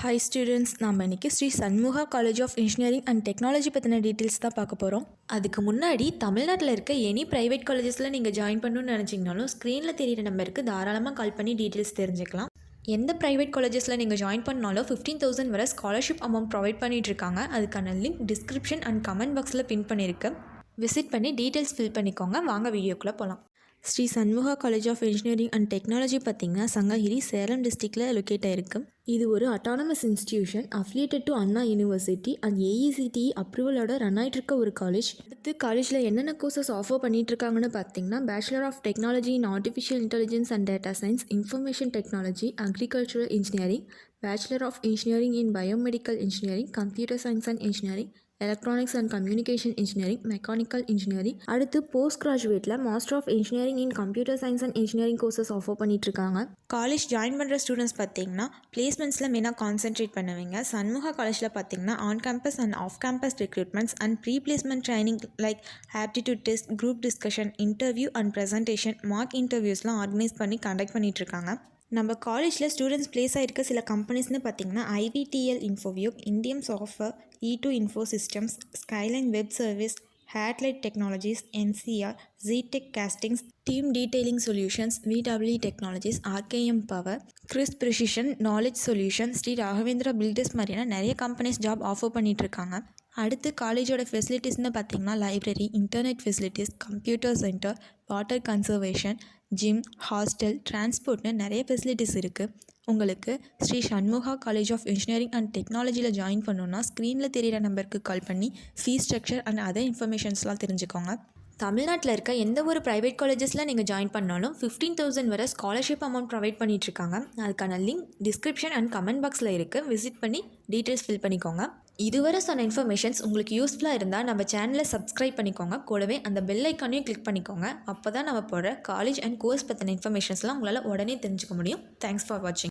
High students நாம் இன்றைக்கி Shri Shanmugha college of engineering and technology பற்றின டீட்டெயில்ஸ் தான் பார்க்க போகிறோம் அதுக்கு முன்னாடி தமிழ்நாட்டில் இருக்க எனி ப்ரைவேட் காலேஜஸில் நீங்கள் ஜாயின் பண்ணணும்னு நினச்சிங்கனாலும் ஸ்க்ரீனில் தெரியிற நம்பருக்கு தாராளமாக கால் பண்ணி டீட்டெயில்ஸ் தெரிஞ்சுக்கலாம். எந்த ப்ரைவேட் காலேஜஸில் நீங்கள் ஜாயின் பண்ணாலும் ஃபிஃப்டீன் தௌசண்ட் வரை ஸ்காலர்ஷிப் அமௌண்ட் ப்ரொவைட் பண்ணிட்டு இருக்காங்க. அதுக்கான லிங்க் டிஸ்கிரிப்ஷன் அண்ட் கமெண்ட் பாக்ஸில் பின் பண்ணியிருக்கு விசிட் பண்ணி டீட்டெயில்ஸ் ஃபில் பண்ணிக்கோங்க. வாங்க வீடியோக்குள்ளே போகலாம் Shri Shanmugha college of engineering and technology பார்த்திங்கன்னா சங்ககிரி சேலம் டிஸ்ட்ரிக்டில் லொக்கேட் ஆயிருக்கு. இது ஒரு autonomous institution affiliated to Anna university and AICTE அப்ரூவலோட run ஆகிட்டு இருக்க ஒரு காலேஜ் அடுத்து காலேஜில் என்னென்ன கோர்சஸ் ஆஃபர் பண்ணிட்டு இருக்காங்கன்னு பார்த்தீங்கன்னா bachelor of technology in artificial intelligence and data science information technology agricultural engineering bachelor of engineering in biomedical engineering computer science and engineering electronics and communication engineering mechanical engineering அடுத்து post கிராஜுவேட்டில் master of engineering in computer science and engineering courses offer பண்ணிட்டு இருக்காங்க college join பண்ணுற students பார்த்தீங்கன்னா பிளேஸ்மெண்ட்ஸில் மெயினாக concentrate பண்ணுவீங்க. சண்முக காலேஜில் பார்த்தீங்கன்னா on campus and off campus recruitments and pre placement training like aptitude test group discussion interview and presentation mock இன்டர்வியூஸ்லாம் organise பண்ணி கண்டக்ட் பண்ணிட்டு இருக்காங்க நம்ம காலேஜில் ஸ்டூடெண்ட்ஸ் ப்ளேஸ் ஆகிருக்க சில கம்பெனிஸ்னு பார்த்தீங்கன்னா IVTL Infoview Indium software E two info systems Skyline web service headlight technologies NCR ஜிடெக் castings team detailing solutions VW technologies RKM power Chris precision knowledge solution Shri Raghavendra builders மாதிரியான நிறைய companies job offer பண்ணிட்டு இருக்காங்க. அடுத்து காலேஜோட ஃபெசிலிட்டிஸ்னு பார்த்தீங்கன்னா library internet facilities computer centre water conservation gym hostel டிரான்ஸ்போர்ட்னு நிறைய facilities இருக்குது உங்களுக்கு Sri Shanmugha college of engineering and டெக்னாலஜியில் ஜாயின் பண்ணணுன்னா ஸ்க்ரீனில் தெரியிற நம்பருக்கு கால் பண்ணி ஃபீஸ் ஸ்ட்ரக்சர் அண்ட் அதர் இன்ஃபர்மேஷன்ஸ்லாம் தெரிஞ்சுக்கோங்க. தமிழ்நாட்டில் இருக்க எந்த ஒரு ப்ரைவேட் காலேஜஸில் நீங்கள் ஜாயின் பண்ணாலும் ஃபிஃப்டீன் தௌசண்ட் வரை ஸ்காலர்ஷிப் அமௌண்ட் ப்ரொவைட் பண்ணிகிட்ருக்காங்க அதுக்கான லிங்க் டிஸ்கிரிப்ஷன் அண்ட் கமெண்ட் பாக்ஸில் இருக்குது விசிட் பண்ணி டீட்டெயில்ஸ் ஃபில் பண்ணிக்கோங்க. இதுவரை சொன்ன இன்ஃபர்மேஷன்ஸ் உங்களுக்கு யூஸ்ஃபுல்லாக இருந்தால் நம்ம சேனலை சப்ஸ்கிரைப் பண்ணிக்கோங்க. கூடவே அந்த பெல் ஐக்கானையும் கிளிக் பண்ணிக்கோங்க. அப்போ தான் நம்ம போடுற காலேஜ் அண்ட் கோர்ஸ் பற்றின இன்ஃபர்மேஷன்ஸ்லாம் உங்களால் உடனே தெரிஞ்சுக்க முடியும். தேங்க்ஸ் ஃபார் வாட்சிங்